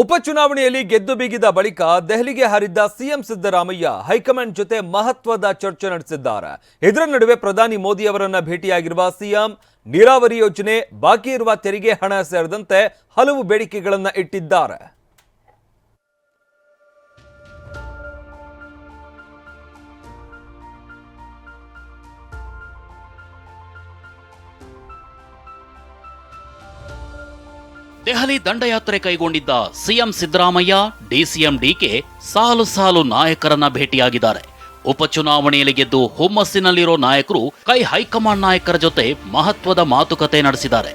ಉಪಚುನಾವಣೆಯಲ್ಲಿ ಗೆದ್ದು ಬೀಗಿದ ಬಳಿಕ ದೆಹಲಿಗೆ ಹಾರಿದ್ದ ಸಿಎಂ ಸಿದ್ದರಾಮಯ್ಯ ಹೈಕಮಾಂಡ್ ಜೊತೆ ಮಹತ್ವದ ಚರ್ಚೆ ನಡೆಸಿದ್ದಾರೆ. ಇದರ ನಡುವೆ ಪ್ರಧಾನಿ ಮೋದಿ ಅವರನ್ನ ಭೇಟಿಯಾಗಿರುವ ಸಿಎಂ, ನೀರಾವರಿ ಯೋಜನೆ, ಬಾಕಿ ಇರುವ ತೆರಿಗೆ ಹಣ ಸೇರಿದಂತೆ ಹಲವು ಬೇಡಿಕೆಗಳನ್ನ ಇಟ್ಟಿದ್ದಾರೆ. ದೆಹಲಿ ದಂಡಯಾತ್ರೆ ಕೈಗೊಂಡಿದ್ದ ಸಿಎಂ ಸಿದ್ದರಾಮಯ್ಯ, ಡಿಸಿಎಂ ಡಿಕೆ ಸಾಲು ಸಾಲು ನಾಯಕರನ್ನ ಭೇಟಿಯಾಗಿದ್ದಾರೆ. ಉಪಚುನಾವಣೆಯಲ್ಲಿ ಗೆದ್ದು ಹುಮ್ಮಸ್ಸಿನಲ್ಲಿರೋ ನಾಯಕರು ಕೈ ಹೈಕಮಾಂಡ್ ನಾಯಕರ ಜೊತೆ ಮಹತ್ವದ ಮಾತುಕತೆ ನಡೆಸಿದ್ದಾರೆ.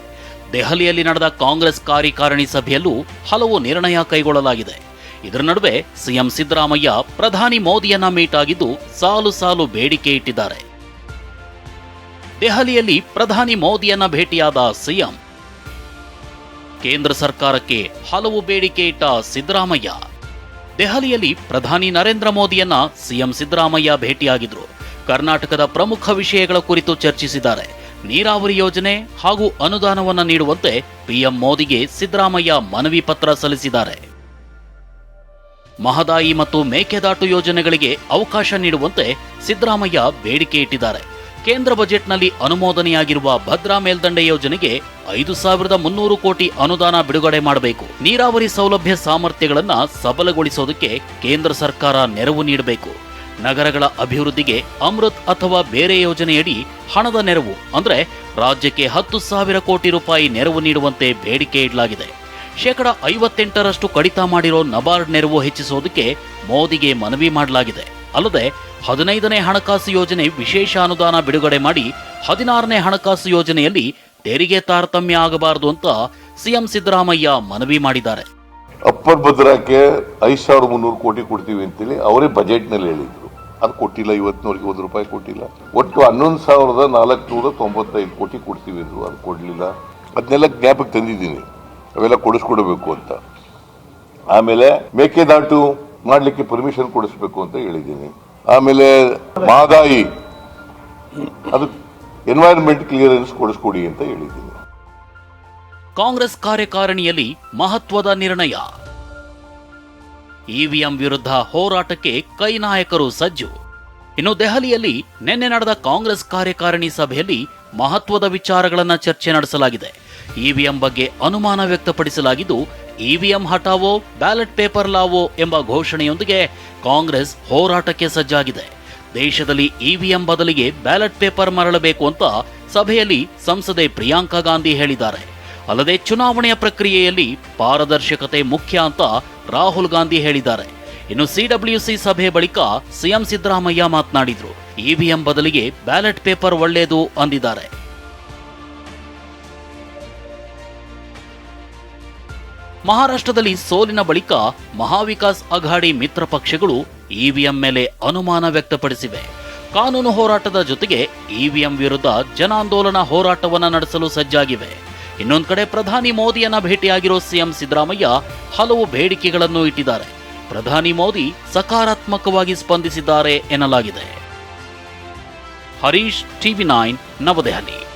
ದೆಹಲಿಯಲ್ಲಿ ನಡೆದ ಕಾಂಗ್ರೆಸ್ ಕಾರ್ಯಕಾರಿಣಿ ಸಭೆಯಲ್ಲೂ ಹಲವು ನಿರ್ಣಯ ಕೈಗೊಳ್ಳಲಾಗಿದೆ. ಇದರ ನಡುವೆ ಸಿಎಂ ಸಿದ್ದರಾಮಯ್ಯ ಪ್ರಧಾನಿ ಮೋದಿಯನ್ನ ಮೀಟ್ ಆಗಿದ್ದು ಸಾಲು ಸಾಲು ಬೇಡಿಕೆ ಇಟ್ಟಿದ್ದಾರೆ. ದೆಹಲಿಯಲ್ಲಿ ಪ್ರಧಾನಿ ಮೋದಿಯನ್ನ ಭೇಟಿಯಾದ ಸಿಎಂ ಕೇಂದ್ರ ಸರ್ಕಾರಕ್ಕೆ ಹಲವು ಬೇಡಿಕೆ ಇಟ್ಟ ಸಿದ್ದರಾಮಯ್ಯ. ದೆಹಲಿಯಲ್ಲಿ ಪ್ರಧಾನಿ ನರೇಂದ್ರ ಮೋದಿಯನ್ನ ಸಿಎಂ ಸಿದ್ದರಾಮಯ್ಯ ಭೇಟಿಯಾಗಿದ್ರು. ಕರ್ನಾಟಕದ ಪ್ರಮುಖ ವಿಷಯಗಳ ಕುರಿತು ಚರ್ಚಿಸಿದ್ದಾರೆ. ನೀರಾವರಿ ಯೋಜನೆ ಹಾಗೂ ಅನುದಾನವನ್ನು ನೀಡುವಂತೆ ಪಿಎಂ ಮೋದಿಗೆ ಸಿದ್ದರಾಮಯ್ಯ ಮನವಿ ಪತ್ರ ಸಲ್ಲಿಸಿದ್ದಾರೆ. ಮಹದಾಯಿ ಮತ್ತು ಮೇಕೆದಾಟು ಯೋಜನೆಗಳಿಗೆ ಅವಕಾಶ ನೀಡುವಂತೆ ಸಿದ್ದರಾಮಯ್ಯ ಬೇಡಿಕೆ ಇಟ್ಟಿದ್ದಾರೆ. ಕೇಂದ್ರ ಬಜೆಟ್ನಲ್ಲಿ ಅನುಮೋದನೆಯಾಗಿರುವ ಭದ್ರಾ ಮೇಲ್ದಂಡೆ ಯೋಜನೆಗೆ ಐದು ಸಾವಿರದ ಮುನ್ನೂರು ಕೋಟಿ ಅನುದಾನ ಬಿಡುಗಡೆ ಮಾಡಬೇಕು. ನೀರಾವರಿ ಸೌಲಭ್ಯ ಸಾಮರ್ಥ್ಯಗಳನ್ನು ಸಬಲಗೊಳಿಸೋದಕ್ಕೆ ಕೇಂದ್ರ ಸರ್ಕಾರ ನೆರವು ನೀಡಬೇಕು. ನಗರಗಳ ಅಭಿವೃದ್ಧಿಗೆ ಅಮೃತ್ ಅಥವಾ ಬೇರೆ ಯೋಜನೆಯಡಿ ಹಣದ ನೆರವು, ಅಂದರೆ ರಾಜ್ಯಕ್ಕೆ ಹತ್ತು ಸಾವಿರ ಕೋಟಿ ರೂಪಾಯಿ ನೆರವು ನೀಡುವಂತೆ ಬೇಡಿಕೆ ಇಡಲಾಗಿದೆ. ಶೇಕಡ ಐವತ್ತೆಂಟರಷ್ಟು ಕಡಿತ ಮಾಡಿರೋ ನಬಾರ್ಡ್ ನೆರವು ಹೆಚ್ಚಿಸೋದಕ್ಕೆ ಮೋದಿಗೆ ಮನವಿ ಮಾಡಲಾಗಿದೆ. ಅಲ್ಲದೆ ಹದಿನೈದನೇ ಹಣಕಾಸು ಯೋಜನೆ ವಿಶೇಷ ಅನುದಾನ ಬಿಡುಗಡೆ ಮಾಡಿ ಹದಿನಾರನೇ ಹಣಕಾಸು ಯೋಜನೆಯಲ್ಲಿ ತೆರಿಗೆ ತಾರತಮ್ಯ ಆಗಬಾರದು ಅಂತ ಸಿಎಂ ಸಿದ್ದರಾಮಯ್ಯ ಮನವಿ ಮಾಡಿದ್ದಾರೆ. ಅಪ್ಪರ್ ಭದ್ರಾಕ್ಕೆ ಐದು ಸಾವಿರದ ಮುನ್ನೂರು ಕೋಟಿ ಕೊಡ್ತೀವಿ ಅಂತೇಳಿ ಅವರೇ ಬಜೆಟ್ನಲ್ಲಿ ಹೇಳಿದ್ರು. ಅದು ಕೊಟ್ಟಿಲ್ಲ ಇವತ್ತಿನವರೆಗೆ ಒಂದು ರೂಪಾಯಿ ಕೊಟ್ಟಿಲ್ಲ. ಒಟ್ಟು ಹನ್ನೊಂದು ಸಾವಿರದ ನಾಲ್ಕುನೂರ ತೊಂಬತ್ತೈದು ಕೋಟಿ ಕೊಡ್ತೀವಿ ಅಂದ್ರು, ಅದು ಕೊಡಲಿಲ್ಲ. ಅದನ್ನೆಲ್ಲ ಜ್ಞಾಪಕ್ಕೆ ತಂದಿದ್ದೀನಿ. ಅವೆಲ್ಲ ಕೊಡಿಸ್ಕೊಡ್ಬೇಕು ಅಂತ. ಆಮೇಲೆ ಮೇಕೆದಾಟು ಮಾಡಲಿಕ್ಕೆ ಪರ್ಮಿಷನ್ ಕೊಡಿಸ್ಬೇಕು ಅಂತ ಹೇಳಿದ್ದೀನಿ. ಆಮೇಲೆ ಮಾದಾಯಿ, ಅದು ಎನ್ವೈರನ್ಮೆಂಟ್ ಕ್ಲಿಯರೆನ್ಸ್ ಕೊಡಿಸ್ಕೊಡಿ ಅಂತ ಹೇಳಿದ್ದೀನಿ. ಕಾಂಗ್ರೆಸ್ ಕಾರ್ಯಕಾರಿಣಿಯಲ್ಲಿ ಮಹತ್ವದ ನಿರ್ಣಯ. ಇವಿಎಂ ವಿರುದ್ಧ ಹೋರಾಟಕ್ಕೆ ಕೈ ನಾಯಕರು ಸಜ್ಜು. ಇನ್ನು ದೆಹಲಿಯಲ್ಲಿ ನಿನ್ನೆ ನಡೆದ ಕಾಂಗ್ರೆಸ್ ಕಾರ್ಯಕಾರಿಣಿ ಸಭೆಯಲ್ಲಿ ಮಹತ್ವದ ವಿಚಾರಗಳನ್ನ ಚರ್ಚೆ ನಡೆಸಲಾಗಿದೆ. ಇವಿಎಂ ಬಗ್ಗೆ ಅನುಮಾನ ವ್ಯಕ್ತಪಡಿಸಲಾಗಿದ್ದು ಇವಿಎಂ ಹಠಾವೋ, ಬ್ಯಾಲೆಟ್ ಪೇಪರ್ ಲಾವೋ ಎಂಬ ಘೋಷಣೆಯೊಂದಿಗೆ ಕಾಂಗ್ರೆಸ್ ಹೋರಾಟಕ್ಕೆ ಸಜ್ಜಾಗಿದೆ. ದೇಶದಲ್ಲಿ ಇವಿಎಂ ಬದಲಿಗೆ ಬ್ಯಾಲೆಟ್ ಪೇಪರ್ ಮರಳಬೇಕು ಅಂತ ಸಭೆಯಲ್ಲಿ ಸಂಸದೆ ಪ್ರಿಯಾಂಕಾ ಗಾಂಧಿ ಹೇಳಿದ್ದಾರೆ. ಅಲ್ಲದೆ ಚುನಾವಣೆಯ ಪ್ರಕ್ರಿಯೆಯಲ್ಲಿ ಪಾರದರ್ಶಕತೆ ಮುಖ್ಯ ಅಂತ ರಾಹುಲ್ ಗಾಂಧಿ ಹೇಳಿದ್ದಾರೆ. ಇನ್ನು ಸಿಡಬ್ಲ್ಯೂಸಿ ಸಭೆ ಬಳಿಕ ಸಿಎಂ ಸಿದ್ದರಾಮಯ್ಯ ಮಾತನಾಡಿದ್ರು. ಇವಿಎಂ ಬದಲಿಗೆ ಬ್ಯಾಲೆಟ್ ಪೇಪರ್ ಒಳ್ಳೆಯದು ಅಂದಿದ್ದಾರೆ. ಮಹಾರಾಷ್ಟ್ರದಲ್ಲಿ ಸೋಲಿನ ಬಳಿಕ ಮಹಾವಿಕಾಸ್ ಅಘಾಡಿ ಮಿತ್ರ ಪಕ್ಷಗಳು ಇವಿಎಂ ಮೇಲೆ ಅನುಮಾನ ವ್ಯಕ್ತಪಡಿಸಿವೆ. ಕಾನೂನು ಹೋರಾಟದ ಜೊತೆಗೆ ಇವಿಎಂ ವಿರುದ್ಧ ಜನಾಂದೋಲನ ಹೋರಾಟವನ್ನ ನಡೆಸಲು ಸಜ್ಜಾಗಿವೆ. ಇನ್ನೊಂದು ಕಡೆ ಪ್ರಧಾನಿ ಮೋದಿಯನ್ನ ಭೇಟಿಯಾಗಿರೋ ಸಿಎಂ ಸಿದ್ದರಾಮಯ್ಯ ಹಲವು ಬೇಡಿಕೆಗಳನ್ನು ಇಟ್ಟಿದ್ದಾರೆ. ಪ್ರಧಾನಿ ಮೋದಿ ಸಕಾರಾತ್ಮಕವಾಗಿ ಸ್ಪಂದಿಸಿದ್ದಾರೆ ಎನ್ನಲಾಗಿದೆ. Harish TV nine Navadehali.